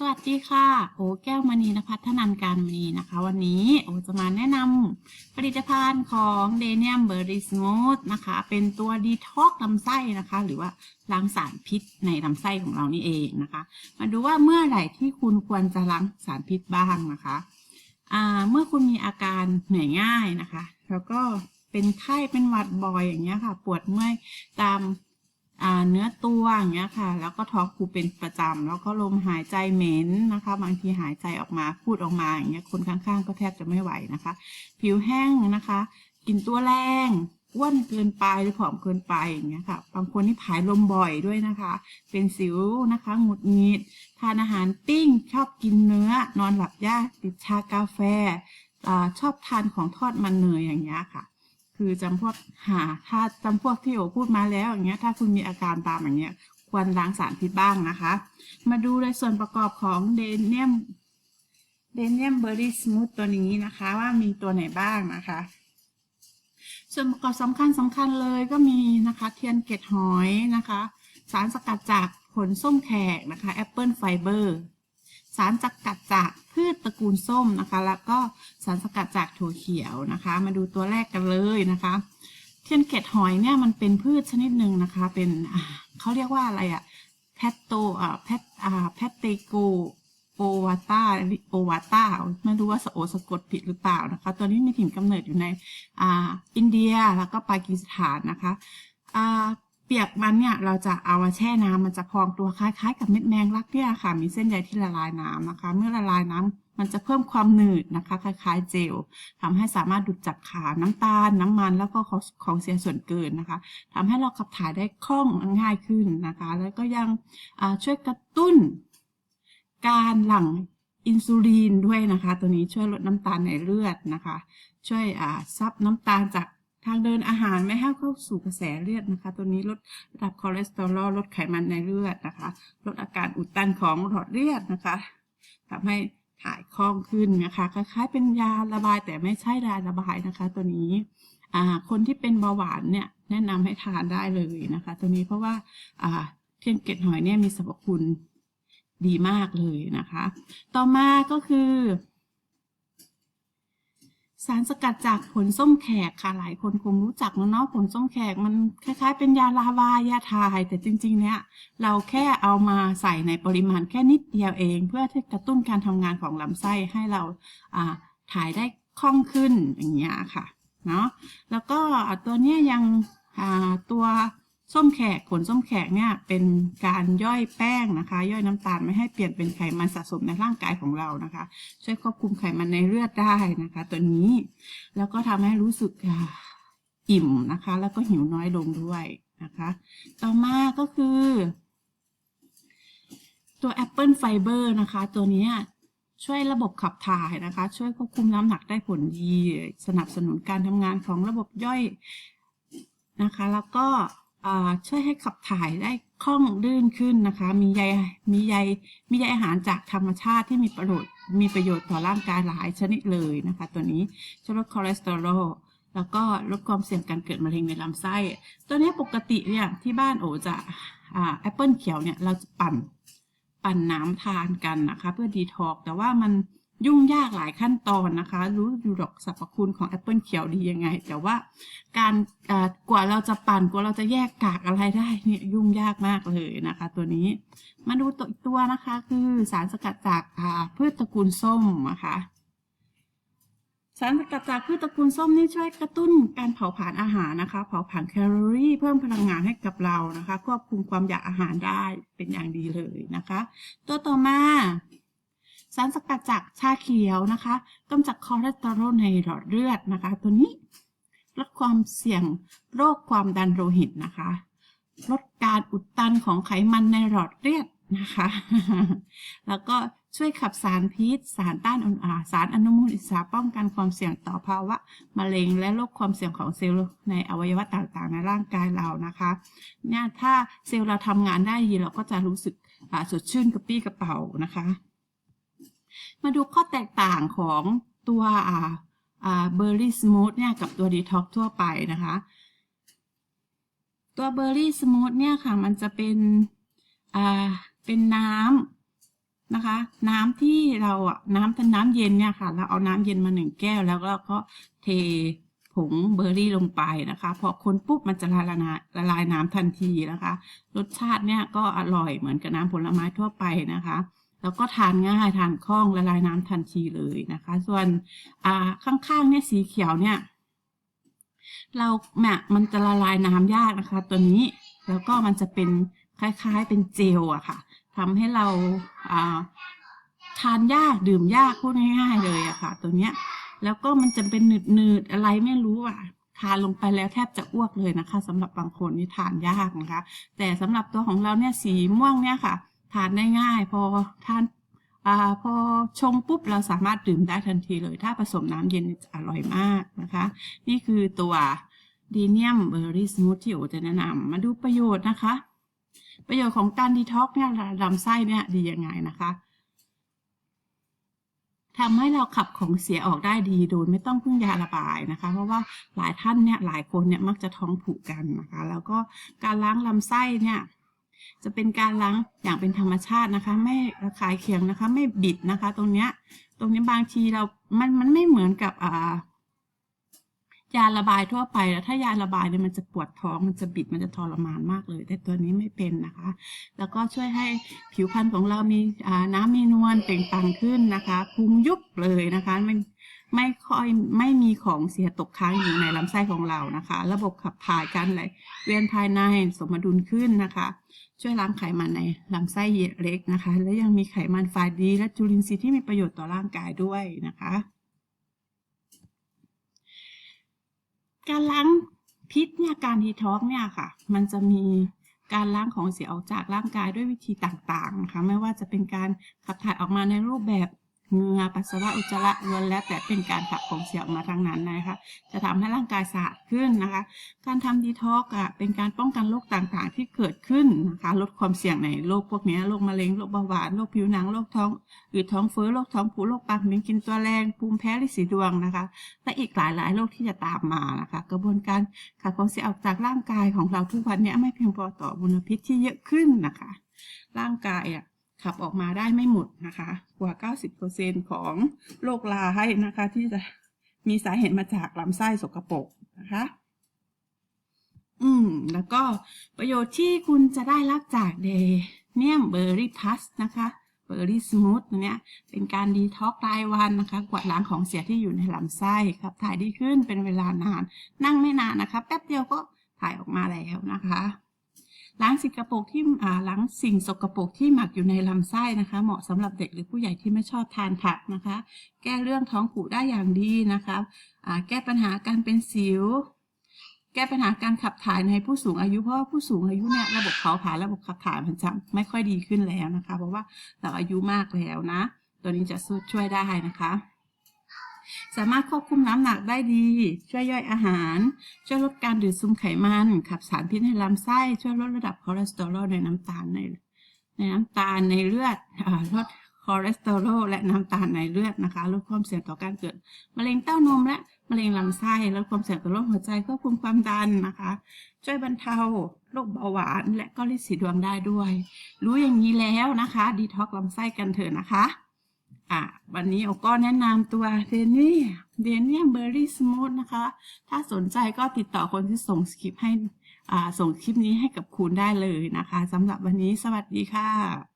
สวัสดีค่ะ โอแก้วมณีนภัทรนันการมณีนะคะ วันนี้โอจะมาแนะนำผลิตภัณฑ์ของเดเนียมเบอร์รี่สมูทนะคะ เป็นตัวดีท็อกลำไส้นะคะ หรือว่าล้างสารพิษในลำไส้ของเรานี่เองนะคะ มาดูว่าเมื่อไหร่ที่คุณควรจะล้างสารพิษบ้างนะคะอ่าเมื่อคุณมีอาการเหนื่อยง่ายนะคะ แล้วก็เป็นไข้เป็นหวัดบ่อยอย่างเงี้ยค่ะ ปวดเมื่อยตาม เนื้อตัวอย่างเงี้ยค่ะ แล้วก็ท้องผูเป็นประจำแล้วก็ลมหายใจเหม็นนะคะ บางทีหายใจออกมาพูดออกมาอย่างเงี้ยคนข้างๆ ก็แทบจะไม่ไหวนะคะ ผิวแห้งนะคะ กินตัวแรงอ้วนเกินไปหรือผอมเกินไปอย่างเงี้ยค่ะ บางคนนี่ผายลมบ่อยด้วยนะคะ เป็นสิวนะคะหงุดหงิดทานอาหารปิ้ง ชอบกินเนื้อ นอนหลับยากติดชากาแฟอาชอบทานของทอดมันเนยอย่างเงี้ยค่ะ คือจำพวกหาถ้าจำพวกที่โอพูดมาแล้วอย่างเงี้ยถ้าคุณมีอาการตามอย่างเงี้ยควรล้างสารพิษบ้างนะคะ มาดูในส่วนประกอบของเดนเนียมเดนเนียมเบอร์รี่สมูทตัวนี้นะคะ ว่ามีตัวไหนบ้างนะคะ ส่วนประกอบสำคัญสำคัญเลยก็มีนะคะเทียนเกล็ดหอยนะคะ สารสกัดจากผลส้มแขกนะคะแอปเปิลไฟเบอร์ สารสกัดจากพืชตระกูลส้มนะคะ แล้วก็สารสกัดจากถั่วเขียวนะคะ มาดูตัวแรกกันเลยนะคะ เทียนเกล็ดหอยเนี่ยมันเป็นพืชชนิดหนึ่งนะคะ เป็นเขาเรียกว่าอะไรอะแพตโตอ่าแพตอ่าแพตเตโกโอวาตาโอวาตาไม่รู้ว่าสโอสะกดผิดหรือเปล่านะคะ ตัวนี้มีถิ่นกำเนิดอยู่ในอ่าอินเดียแล้วก็ปากีสถานนะคะอ่า เปียกมันเนี่ยเราจะเอามาแช่น้ำมันจะพองตัวคล้ายๆ กับเม็ดแมงลักเนี่ยค่ะ มีเส้นใยที่ละลายน้ำนะคะ เมื่อละลายน้ำมันจะเพิ่มความหนืดนะคะ คล้ายๆ เจลทำให้สามารถดูดจับขาน้ำตาล น้ำมันแล้วก็ของของเสียส่วนเกินนะคะทำให้เราขับถ่ายได้คล่องง่ายขึ้นนะคะ แล้วก็ยังช่วยกระตุ้น การหลั่งอินซูลินด้วยนะคะ ตัวนี้ช่วยลดน้ำตาลในเลือดนะคะ ช่วยซับน้ำตาลจาก ทางเดินอาหารไม่ให้เข้าสู่กระแสเลือดนะคะ ตัวนี้ลดระดับคอเลสเตอรอลลดไขมันในเลือดนะคะ ลดอาการอุดตันของหลอดเลือดนะคะทำให้ถ่ายคล่องขึ้นนะคะ คล้ายๆ เป็นยาระบายแต่ไม่ใช่ยาระบายนะคะ ตัวนี้คนที่เป็นเบาหวานเนี่ยแนะนำให้ทานได้เลยนะคะ ตัวนี้เพราะว่าอ่าเทียนเกล็ดหอยเนี่ยมีสรรพคุณดีมากเลยนะคะ ต่อมาก็คือ สารสกัดจากผลส้มแขกค่ะหลายคนคงรู้จักเนาะผลส้มแขกมันคล้ายๆ เป็นยาลาวายาทาย แต่จริงๆเนี่ยเราแค่เอามาใส่ในปริมาณแค่นิดเดียวเอง เพื่อที่กระตุ้นการทำงานของลำไส้ให้เราถ่ายได้คล่องขึ้นอย่างเงี้ยค่ะเนาะแล้วก็ตัวเนี้ยยังอ่าตัว ส้มแขกผลส้มแขกเนี่ยเป็นการย่อยแป้งนะคะ ย่อยน้ำตาลไม่ให้เปลี่ยนเป็นไขมันสะสมในร่างกายของเรานะคะ ช่วยควบคุมไขมันในเลือดได้นะคะ ตัวนี้แล้วก็ทำให้รู้สึกอิ่มนะคะ แล้วก็หิวน้อยลงด้วยนะคะ ต่อมาก็คือ ตัว Apple Fiber นะคะ ตัวนี้ช่วยระบบขับถ่ายนะคะ ช่วยควบคุมน้ำหนักได้ผลดี สนับสนุนการทำงานของระบบย่อยนะคะ แล้วก็ ช่วยให้ขับถ่ายได้คล่องลื่นขึ้นนะคะ มีใยมีใยมีใยอาหารจากธรรมชาติที่มีประโยชน์มีประโยชน์ต่อร่างกายหลายชนิดเลยนะคะ ตัวนี้ช่วยลดคอเลสเตอรอลแล้วก็ลดความเสี่ยงการเกิดมะเร็งในลำไส้ ตัวนี้ปกติเนี่ยที่บ้านโอจะแอปเปิลเขียวเนี่ยเราจะปั่นปั่นน้ำทานกันนะคะ เพื่อดีท็อกแต่ว่ามัน ยุ่งยากหลายขั้นตอนนะคะ รู้อยู่ดอกสรรพคุณของแอปเปิลเขียวดียังไง แต่ว่าการกว่าเราจะปั่นกว่าเราจะแยกกากอะไรได้เนี่ยยุ่งยากมากเลยนะคะ ตัวนี้มาดูตัวอีกตัวนะคะ คือสารสกัดจากาพืชตระกูลส้มนะคะสารสกัดจากพืชตระกูลส้มนี่ช่วยกระตุ้นการเผาผลาญอาหารนะคะ เผาผลาญแคลอรี่เพิ่มพลังงานให้กับเรานะคะ ควบคุมความอยากอาหารได้เป็นอย่างดีเลยนะคะ ตัวต่อมา สารสกัดจากชาเขียวนะคะกำจัดคอเลสเตอรอลในหลอดเลือดนะคะ ตัวนี้ลดความเสี่ยงโรคความดันโลหิตนะคะ ลดการอุดตันของไขมันในหลอดเลือดนะคะ แล้วก็ช่วยขับสารพิษ สารต้านอนุสารอนุมูลอิสระป้องกันความเสี่ยงต่อภาวะมะเร็ง และลดคความเสี่ยงของเซลล์ในอวัยวะต่างๆ ในร่างกายเรานะคะเนี่ยถ้าเซลล์เราทำงานได้ดีเราก็จะรู้สึกสดชื่นกระปี้กระเป๋านะคะ มาดูข้อแตกต่างของตัวเบอร์รี่สมูทเนี่ยกับตัวดีท็อกทั่วไปนะคะ ตัวเบอร์รี่สมูทเนี่ยค่ะมันจะเป็นเป็นน้ำนะคะ น้ำที่เราอะน้ำน้ำเย็นเนี่ยค่ะ เราเอาน้ำเย็นมาหนึ่งแก้วแล้วเราก็เทผงเบอร์รี่ลงไปนะคะ พอคนปุ๊บมันจะละลายละลายน้ำทันทีนะคะ รสชาติเนี่ยก็อร่อยเหมือนกับน้ำผลไม้ทั่วไปนะคะ แล้วก็ทานง่ายทานคล่องละลายน้ำทันทีเลยนะคะ ส่วนอ่าข้างๆเนี่ยสีเขียวเนี่ย เราแมมันจะละลายน้ำยากนะคะ ตัวนี้แล้วก็มันจะเป็นคล้ายๆเป็นเจลอะค่ะทำให้เราอ่าทานยากดื่มยากพูดง่าย ๆ เลยอะค่ะ ตัวเนี้ยแล้วก็มันจะเป็นหนืดๆอะไรไม่รู้อะทานลงไปแล้วแทบจะอ้วกเลยนะคะสำหรับ บางคนนี่ทานยากนะคะ แต่สำหรับตัวของเราเนี่ยสีม่วงเนี่ยค่ะ ทานได้ง่าย พอทานอพอชงปุ๊บเราสามารถดื่มได้ทันทีเลย ถ้าผสมน้ำเย็นจะอร่อยมากนะคะ นี่คือตัวดีเนียมเบอร์รี่สมูทที่โอจะแนะนำมาดูประโยชน์นะคะ ประโยชน์ของการดีท็อกเนี่ยลำไส้เนี่ยดียังไงนะคะทำให้เราขับของเสียออกได้ดีโดยไม่ต้องพึ่งยาระบายนะคะ เพราะว่าหลายท่านเนี่ยหลายคนเนี่ยมักจะท้องผูกกันนะคะ แล้วก็การล้างลำไส้เนี่ย จะเป็นการล้างอย่างเป็นธรรมชาตินะคะ ไม่ระคายเคียงนะคะ ไม่บิดนะคะ ตรงเนี้ย ตรงนี้บางทีเรา มัน มันไม่เหมือนกับอ่า ยาระบายทั่วไปแล้วถ้ายาระบายเนี่ยมันจะปวดท้องมันจะบิดมันจะทรมานมากเลย แต่ตัวนี้ไม่เป็นนะคะ แล้วก็ช่วยให้ผิวพรรณของเรามีน้ำมีนวลเปล่งปลั่งขึ้นนะคะพุงยุบเลยนะคะไม่ไม่ค่อยไม่มีของเสียตกค้างอยู่ในลำไส้ของเรานะคะ ระบบขับถ่ายการไหลเวียนภายในสมดุลขึ้นนะคะ ช่วยล้างไขมันในลำไส้เล็กนะคะ และยังมีไขมันฝ่ายดี และจุลินทรีย์ที่มีประโยชน์ต่อร่างกายด้วยนะคะ การล้างพิษเนี่ยการดีท็อกเนี่ยค่ะ มันจะมีการล้างของเสียออกจากร่างกายด้วยวิธีต่างๆนะคะไม่ว่าจะเป็นการขับถ่ายออกมาในรูปแบบ เหงื่อปัสสาวะอุจจาระล้วนแล้วแต่เป็นการขับของเสียออกมาทางนั้นนะคะ จะทำให้ร่างกายสะอาดขึ้นนะคะ การทำดีท็อกอะเป็นการป้องกันโรคต่างๆ ที่เกิดขึ้นนะคะ ลดความเสี่ยงในโรคพวกนี้โรคมะเร็งโรคเบาหวานโรคผิวหนังโรคท้องอืดท้องเฟ้อโรคท้องผูกโรคปากเหม็นกินตัวแรงภูมิแพ้ลิสีดวงนะคะ และอีกหลายๆโรคที่จะตามมานะคะ กระบวนการขับของเสียออกจากร่างกายของเราทุกวันนี้ไม่เพียงพอต่อมลพิษที่เยอะขึ้นนะคะ ร่างกายอะ ขับออกมาได้ไม่หมดนะคะ กว่า 90%ของโรคร้ายนะคะ ที่จะมีสาเหตุมาจากลำไส้สกปรกนะคะ อืม แล้วก็ประโยชน์ที่คุณจะได้รับจากเดเนียมเบอร์รี่พัสนะคะเบอร์รี่สมูทเนี้ยเป็นการดีท็อกรายวันนะคะกวาดล้างของเสียที่อยู่ในลำไส้ครับ ถ่ายดีขึ้นเป็นเวลานาน นั่งไม่นานนะคะ แป๊บเดียวก็ถ่ายออกมาแล้วนะคะ ล้างสิ่งกระปกที่ล้างสิ่งสกปรกที่หมักอยู่ในลำไส้นะคะ เหมาะสำหรับเด็กหรือผู้ใหญ่ที่ไม่ชอบทานผักนะคะ แก้เรื่องท้องผูกได้อย่างดีนะคะแก้ปัญหาการเป็นสิว แก้ปัญหาการขับถ่ายในผู้สูงอายุเพราะว่าผู้สูงอายุเนี่ยระบบเผาผลาญระบบขับถ่ายมันจะไม่ค่อยดีขึ้นแล้วนะคะ เพราะว่าเราอายุมากแล้วนะ ตัวนี้จะช่วยได้นะคะ สามารถควบคุมน้ำหนักได้ดี ช่วยย่อยอาหาร ช่วยลดการดูดซึมไขมัน ขับสารพิษในลำไส้ ช่วยลดระดับคอเลสเตอรอลในน้ำตาลในในน้ำตาลในเลือดลดคอเลสเตอรอลและน้ำตาลในเลือดนะคะ ลดความเสี่ยงต่อการเกิดมะเร็งเต้านมและมะเร็งลำไส้ ลดความเสี่ยงต่อโรคหัวใจควบคุมความดันนะคะ ช่วยบรรเทาโรคเบาหวานและก็ลินสีดวงได้ด้วย รู้อย่างนี้แล้วนะคะ ดีท็อกลำไส้กันเถอะนะคะ อะวันนี้โอก็แนะนำตัวเดนนี่เดนนี่เบอร์รี่สมูทนะคะ ถ้าสนใจก็ติดต่อคนที่ส่งสคริปต์ให้อ่าส่งคลิปนี้ให้กับคุณได้เลยนะคะสำหรับวันนี้สวัสดีค่ะ